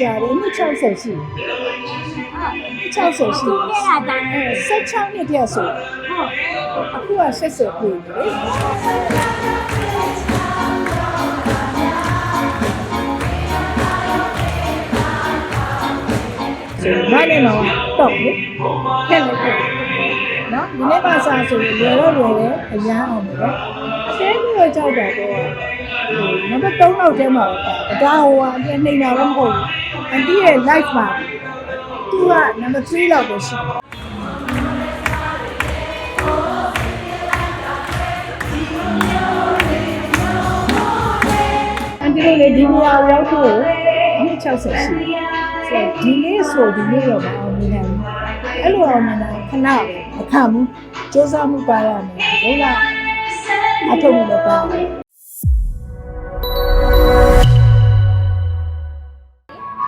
ကြာဘူးအနှစ်60ရှိတယ်60ရှိတယ်အဲ့ဒါတိုင်းအဲ16နှစ်တည်းဆိုဟုတ်အခုက80ပြည့်ပြီလေဆိုမနဲ့တော့တော့လေခက်လေခက်နော်ဒီနေ့ပါစားဆိုရင်လွယ်တော့လွယ်တယ်အရန်အောင်ပဲအ တဲပြီးတော့ကြောက်တာတော့ဟိုနံပါတ်3လောက်ထဲမှာပါဒါဟိုကအပြည့်နှိမ့်တာတော့မဟုတ်ဘူးအတီးရဲ့ life မှာသူကနံပါတ်3လောက်ပဲရှိတယ်အန်တီတို့လေဒီနေရာကိုရောက်ဖို့အနှစ်60ရှိတယ်။ဆိုတော့ဒီနေ့ဆိုဒီနေ့တော့မအောင်မြင်နိုင်ဘူး။အဲ့လိုအောင်မြင်တာခဏပဲမခံဘူး။စူးစမ်းမှုပါရမယ်။ဘုရား အထုံးမှုလည်းပါမယ်။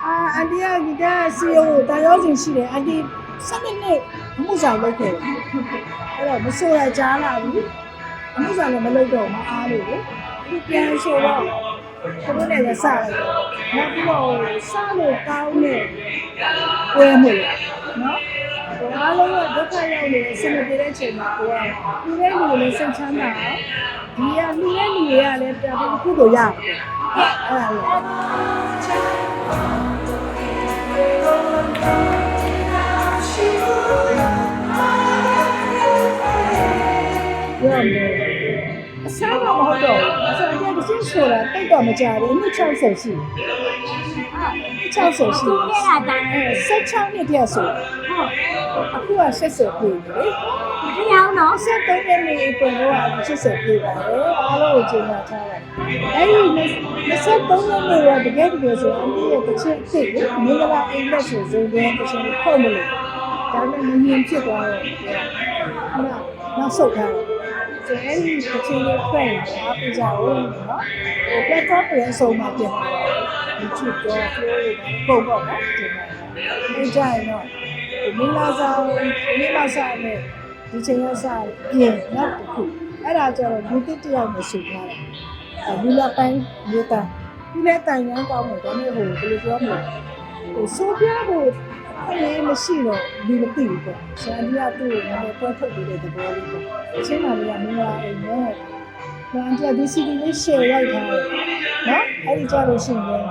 အာအန်တီကဒီကစီယိုတာရောစင်ရှိတယ်။အန်တီစနေနေ့အမှုဆောင်လုပ်ခဲ့တယ်။အဲ့တော့မဆိုရကြားလာဘူး။အမှုဆောင်လည်းမလုပ်တော့မအားလို့လေ။ဒီပြန်ဆိုတော့သူတို့လည်းစလိုက်တယ်။နောက်ပြီးတော့စလို့ကောင်းတဲ့ပွဲမှုနော်။ဟို အားလုံးကဒုက္ခရောက်နေတဲ့ဆင်မပြေတဲ့အချိန်မှာကိုယ်ကလူတဲ့လူကိုလည်းစိတ်ချမ်းသာအောင်ဒီကလူတဲ့လူတွေကလည်းတော်တော်ကုသိုလ်ရအောင်။အဲ့ဒါလေ။ပြောမယ်အဆန်းတော့မဟုတ်တော့ဘူးဆိုတော့ဒီချင်းဆိုတာတိတ်တော့မကြဘူးအနှစ်60ရှိတယ်60ရှိတယ်အဲ့ဒါတိုင်းအဲ 16နှစ်တည်းဆိုဟုတ်အခုက80ပြည့်ပြီလေတရားနော်73ရက်နေ့ပုံတော့80ပြည့်ပါတယ်အားလုံးကိုကျေနပ်ထားတယ်အဲဒီ23ရက်နေ့ကတကယ်တကယ်ဆိုအမေရဲ့တစ်ချက်သိတယ်မင်္ဂလာအိမ်လက်ဆိုဇုံတဲ့တစ်ချက်ဖုတ်မလို့ဒါပေမဲ့မမြင်ဖြစ်သွားတော့ဟုတ်လားနောက်ဆုတ်ထားတယ်ဆိုအဲ့ဒီတစ်ချိန်လေးဖွင့်အားပြကြအောင်နော်ဟို platform တွေအစုံမှာတင်ပါတယ် YouTube တော့ flow တွေပုံပေါ့နော်တင်ပါတယ်အဲ့ကြရင်တော့မင်္ဂလာဆောင်မိမဆောင်နဲ့ဒီချိန်ရစားပြင်နောက်တစ်ခုအဲ့ဒါကျတော့လူတစ်တယောက်နဲ့ဆိုထားတယ်အဲလူလက်ပိုင်းလူတန်းလူလက်တန်ရမ်းကောင်းတယ်ဒါနဲ့ဟိုဘယ်လိုပြောမလဲဟိုဆိုပြဖို့အဲ့လေမရှိတော့လူမသိဘူးပေါ့ဆန်ဒီကသူ့ကိုလည်းပွဲထုတ်ပြီးတဲ့သဘောလေးပေါ့အချင်းတော်လေးကမင်္ဂလာအိမ်နဲ့။ ဘာကြဒီစီဒီလေး share ရိုက်ထားတယ်။နော်။အဲ့ဒီကြလို့ရှိရင်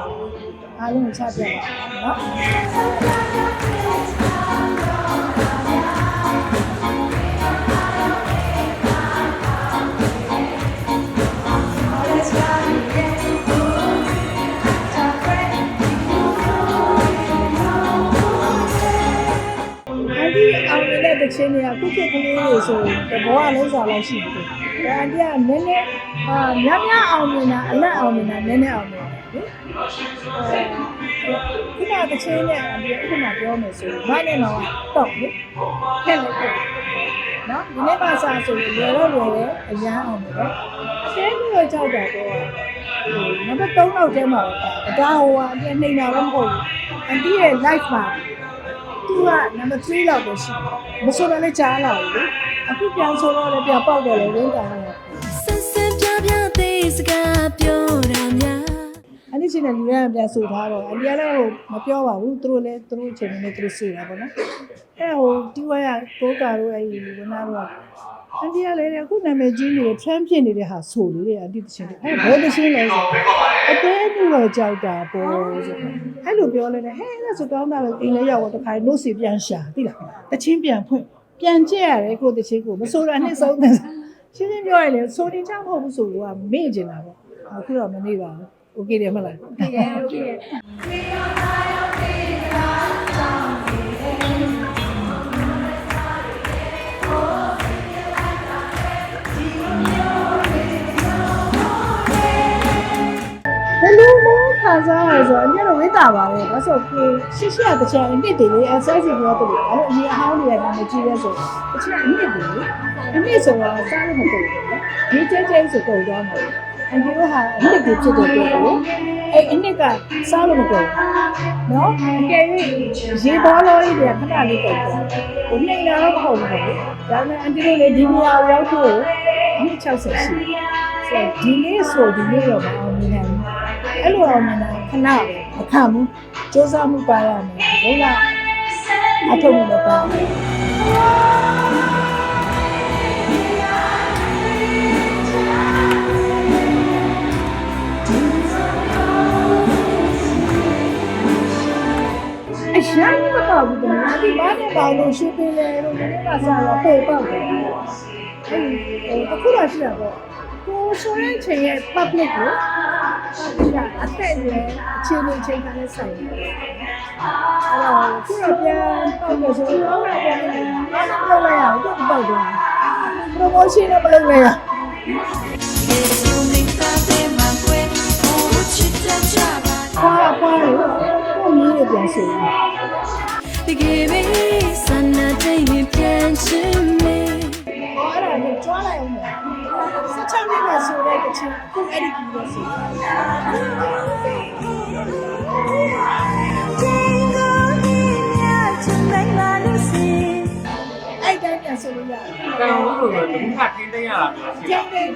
အားလုံးကိုချပြပါနော်။အဲ့ဒီအောင်နေတဲ့တခြင်းတွေကခုခေတ်ကလေးတွေ ဆိုရင်တဘောကလုံးစားလောက်ရှိတယ်။ဒါအန်တီကနည်းနည်းအာများများအောင်နေတာအလက်အောင်နေတာနည်းနည်းအောင်နေတာလေ။အဲခုနတခြင်းနဲ့အန်တီကဥပမာပြောမယ်ဆိုရင်မနဲ့တော့တော့လေ။ခက်လေခက်။နော်ဒီနေ့ပါစားဆိုရင်လွယ်တော့လွယ်တယ်အရန်အောင်တယ်။အတဲပြီးတော့ကြောက်တာတော့ဟိုနံပါတ်3လောက်ထဲမှာပါဒါဟိုကအပြည့်နှိမ့်တာတော့မဟုတ်ဘူး။အန်တီရဲ့ life မှာသူ ကနံပါတ်3လောက်ပဲရှိတယ်မဆိုတော့လည်းကြားလာဘူးလေအခုပြန်ဆိုတော့လည်းပြန်ပေါက်တယ်လေရင်းတာရတယ်ဆန်းဆန်းပြပြသေးစကားပြောတာများအဲ့ဒီချိန်နဲ့လူရန်ပြန်ဆိုထားတော့အန်ဒီကလည်းဟိုမပြောပါဘူးသူတို့လည်းသူတို့ချိန်နဲ့သူတို့ဆိုတာပေါ့နော်အဲ့ဟိုတီဝါရကိုကာတို့အဲ့ဒီဝနာတို့က အန်တီကလည်းအခုနာမည်ကြီးနေတဲ့ trend ဖြစ်နေတဲ့ဟာဆိုလေတဲ့အန်တီတချင်တယ်အဲဘယ်တချင်လဲဆိုအသေးကြီးတော့ကြောက်တာပေါ့ဆိုအဲ့လိုပြောလဲနဲ့ဟဲ့အဲ့ဒါဆိုတောင်းတာပဲအိမ်လေးရောက်တော့တခါလို့စီပြန်ရှာသိလားတချင်ပြန်ဖွင့်ပြန်ကြည့်ရတယ်ကိုတချင်ကိုမဆိုတာနဲ့ဆုံးတယ်ရှင်းရှင်းပြောရရင်ဆိုရင်ကြောက်မဟုတ်ဘူးဆိုတော့မေ့ကျင်တာပေါ့အခုတော့မမေ့ပါဘူး okay တယ်မလား okay okay ခံစားရဆိုအမြဲတော့ဝိတာပါပဲဒါဆိုကိုရှစ်ရှစ်တစ်ချက်အနှစ်တည်းလေးအဆက်စီပြောတယ်အဲ့လိုအရင်အဟောင်းတွေကလည်းမကြည့်ရဲဆိုတစ်ချက်အနှစ်တည်းလေးအနှစ်ဆိုတာစားလို့မကုန်ဘူးဒီကျဲကျဲဆိုကုန်သွားမှာအန်ဒီတို့ဟာအနှစ်တည်းဖြစ်တဲ့အတွက်ကိုအဲ့အနှစ်ကစားလို့မကုန်ဘူးနော်အကယ်၍ရေဘောလောကြီးတွေကခဏလေးကုန်သွားဟိုနှိမ့်လာတော့မဟုတ်ဘူးပေါ့ဒါပေမဲ့အန်ဒီတို့လေဒီနေရာကိုရောက်ဖို့အနှစ်60ရှိတယ်ဆိုတော့ဒီနေ့ဆိုဒီနေ့တော့မအောင်မြင်နိုင်ဘူး အဲ့လိုအောင်မြင်တာခဏပဲအခါမှုစ조사မှုပါရမယ်ဘုရားအထုံးမှုလည်းပါမယ်အရှာမပေါ့ဘူးကွာဒီဘာနဲ့ပါလို့ရှင်းပြလဲလို့ဒီနေ့ကစားတော့ပို့ပေါ့တယ်အဲ့ဒီတခုတော့ရှိတာပေါ့ကိုဆိုရင်ချိန်ရဲ့ public ကိုရှာ အသက်အရွယ်အခြေအနေချိန်ကလည်းဆိုင်တယ်အဲ့တော့ခုတော့ပြန်ပေါ့လို့ဆိုတော့တော့ပြန်ဘာမှမလုပ်ရအောင်သူ့ပေါ့တယ် promotion တော့မလုပ်ရအောင်ခွာခွာလို့ကိုမီးတွေပြန်ဆိုရင်တကယ်ပဲဆန္နဲ့ဆိုတဲ့တချင်အခုအဲ့ဒီပြီးလို့ဆိုရင်အဲ့တိုင်းပြန်ဆိုလို့ရတယ်ကံဦးလို့လည်းဒီခါတင်းတင်းရတာမျိုးရှိကျင်းတယ်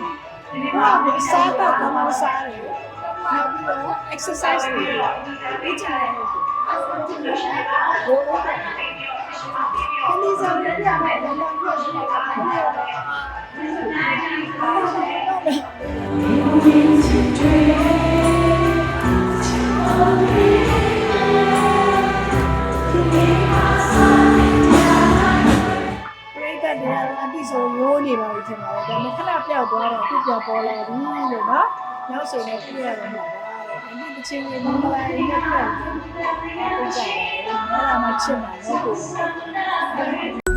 ဘာ လို့စားတော့ဘာမှစားတယ်နောက်ပြီးတော့ exercise တွေဒီချင်တယ်ဘိုးတော့ဒီနေ့စားရပြတယ်တော့ပြောတယ်ပရိသတ်တွေကတော့အတိဆိုရိုးနေပါပြီထင်ပါတယ်ဒါပေမဲ့ခဏပြောက်သွားတော့သူပြောက်ပေါ်လာပြီလို့နော်နောက်ဆိုရင်ပြည့်ရတယ်မှာပါ အဒီတစ်ချင်း